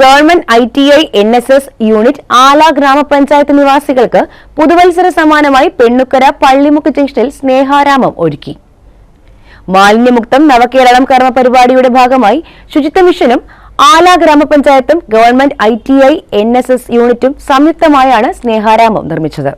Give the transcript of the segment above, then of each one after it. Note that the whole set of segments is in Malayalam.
Government I T I N S S unit Ala ഗ്രാമപഞ്ചായത്ത് നിവാസികൾക്ക് പുതുവത്സര സമ്മാനമായി പെണ്ണുക്കര പള്ളിമുക്ക് ജംഗ്ഷനിൽ സ്നേഹാരാമം ഒരുക്കി. മാലിന്യമുക്തം നവകേരളം കർമ്മ പരിപാടിയുടെ ഭാഗമായി ശുചിത്വ മിഷനും Ala ഗ്രാമപഞ്ചായത്തും government I T I N S S യൂണിറ്റും സംയുക്തമായാണ് സ്നേഹാരാമം നിർമ്മിച്ചത്.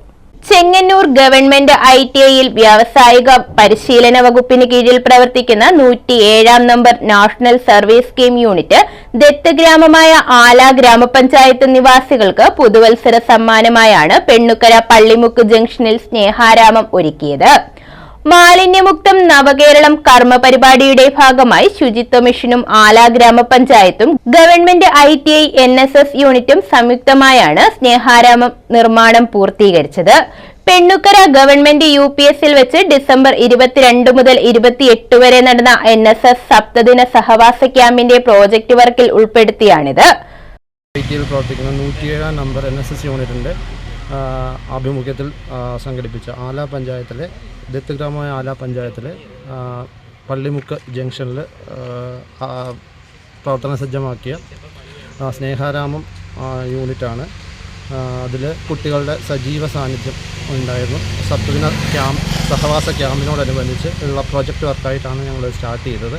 ചെങ്ങന്നൂർ ഗവൺമെന്റ് ഐ ടി ഐയിൽ വ്യാവസായിക പരിശീലന വകുപ്പിന് കീഴിൽ പ്രവർത്തിക്കുന്ന നൂറ്റി ഏഴാം number national service scheme unit Dutt ഗ്രാമമായ ആല ഗ്രാമപഞ്ചായത്ത് നിവാസികൾക്ക് പുതുവത്സര സമ്മാനമായാണ് പെണ്ണുക്കര പള്ളിമുക്ക് ജംഗ്ഷനിൽ സ്നേഹാരാമം ഒരുക്കിയത്. മാലിന്യമുക്തം നവകേരളം കർമ്മ പരിപാടിയുടെ ഭാഗമായി ശുചിത്വ മിഷനും Ala ഗ്രാമപഞ്ചായത്തും government I T I N S S യൂണിറ്റും സംയുക്തമായാണ് സ്നേഹാരാമം നിർമ്മാണം പൂർത്തീകരിച്ചത്. പെണ്ണുക്കര ഗവൺമെന്റ് യു പി എസിൽ വെച്ച് ഡിസംബർ ഇരുപത്തിരണ്ട് മുതൽ ഇരുപത്തിയെട്ട് വരെ നടന്ന എൻ എസ് എസ് സപ്തദിന സഹവാസ ക്യാമ്പിന്റെ പ്രോജക്ട് വർക്കിൽ ഉൾപ്പെടുത്തിയാണിത്. പ്രവർത്തിക്കുന്ന നൂറ്റിയേഴാം നമ്പർ എൻ എസ് എസ് യൂണിറ്റിന്റെ ആഭിമുഖ്യത്തിൽ സംഘടിപ്പിച്ച ആല പഞ്ചായത്തിലെ ദത്ത് ഗ്രാമമായ ആല പഞ്ചായത്തിലെ പള്ളിമുക്ക് ജംഗ്ഷനിൽ പ്രവർത്തന സജ്ജമാക്കിയ സ്നേഹാരാമം യൂണിറ്റാണ് അതിൽ കുട്ടികളുടെ സജീവ സാന്നിധ്യം ഉണ്ടായിരുന്നു. സത്വദിന ക്യാമ്പ് സഹവാസ ക്യാമ്പിനോടനുബന്ധിച്ച് ഉള്ള പ്രൊജക്റ്റ് വർക്കായിട്ടാണ് ഞങ്ങൾ സ്റ്റാർട്ട് ചെയ്തത്.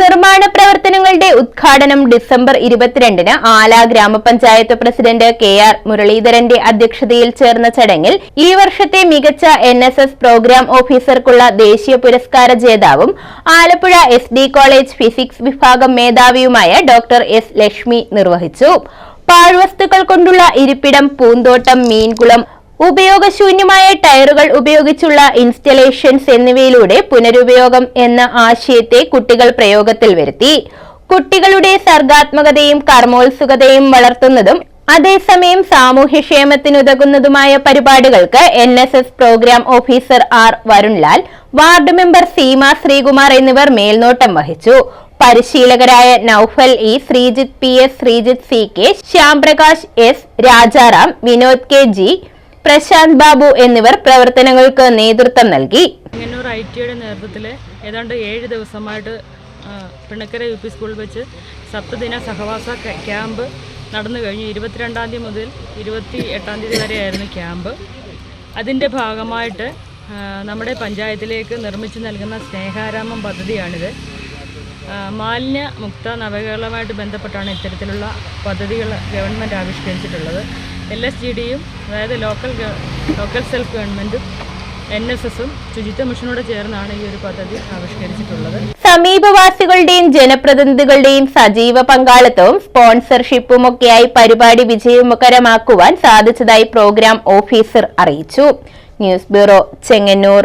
നിർമ്മാണ പ്രവർത്തനങ്ങളുടെ ഉദ്ഘാടനം ഡിസംബർ ഇരുപത്തിരണ്ടിന് ആല ഗ്രാമപഞ്ചായത്ത് പ്രസിഡന്റ് കെ ആർ മുരളീധരന്റെ അധ്യക്ഷതയിൽ ചേർന്ന ചടങ്ങിൽ ഈ വർഷത്തെ മികച്ച എൻ എസ് എസ് പ്രോഗ്രാം ഓഫീസർക്കുള്ള ദേശീയ പുരസ്കാര ജേതാവും Alappuzha S D college physics വിഭാഗം മേധാവിയുമായ ഡോക്ടർ എസ് ലക്ഷ്മി നിർവഹിച്ചു. പാഴ്വസ്തുക്കൾ കൊണ്ടുള്ള ഇരിപ്പിടം പൂന്തോട്ടം മീൻകുളം ഉപയോഗശൂന്യമായ ടയറുകൾ ഉപയോഗിച്ചുള്ള ഇൻസ്റ്റലേഷൻസ് എന്നിവയിലൂടെ പുനരുപയോഗം എന്ന ആശയത്തെ കുട്ടികൾ പ്രയോഗത്തിൽ വരുത്തി. കുട്ടികളുടെ സർഗാത്മകതയും കർമ്മോത്സുകതയും വളർത്തുന്നതും അതേസമയം സാമൂഹ്യക്ഷേമത്തിനുതകുന്നതുമായ പരിപാടികൾക്ക് N S S program officer R Varunlal ward member Seema Sreekumar എന്നിവർ മേൽനോട്ടം വഹിച്ചു. പരിശീലകരായ Naufal E Sreejith P S Sreejith C K Shyamprakash S Rajaram Vinod K G Prashanth Babu എന്നിവർ പ്രവർത്തനങ്ങൾക്ക് നേതൃത്വം നൽകി. നേതൃത്വത്തിൽ ഏതാണ്ട് ഏഴ് ദിവസമായിട്ട് പിണക്കര യു പി സ്കൂളിൽ വെച്ച് സപ്തദിന സഹവാസ ക്യാമ്പ് നടന്നു കഴിഞ്ഞു. ഇരുപത്തിരണ്ടാം തീയതി മുതൽ ഇരുപത്തി എട്ടാം തീയതി വരെയായിരുന്നു ക്യാമ്പ്. അതിന്റെ ഭാഗമായിട്ട് നമ്മുടെ പഞ്ചായത്തിലേക്ക് നിർമ്മിച്ചു നൽകുന്ന സ്നേഹാരാമം പദ്ധതിയാണിത്. മാലിന്യ മുക്ത നവകേരളമായിട്ട് ബന്ധപ്പെട്ടാണ് ഇത്തരത്തിലുള്ള പദ്ധതികൾ ഗവൺമെന്റ് ആവിഷ്കരിച്ചിട്ടുള്ളത്. എൽ എസ് ജി ഡിയും അതായത് ലോക്കൽ ലോക്കൽ സെൽഫ് ഗവൺമെന്റും എൻ എസ് എസും ശുചിത്വ മിഷനോട് ചേർന്നാണ് ഈ ഒരു പദ്ധതി ആവിഷ്കരിച്ചിട്ടുള്ളത്. സമീപവാസികളുടെയും ജനപ്രതിനിധികളുടെയും സജീവ പങ്കാളിത്തവും സ്പോൺസർഷിപ്പും ഒക്കെയായി പരിപാടി വിജയകരമാക്കുവാൻ സാധിച്ചതായി പ്രോഗ്രാം ഓഫീസർ അറിയിച്ചു. News bureau Chengannur.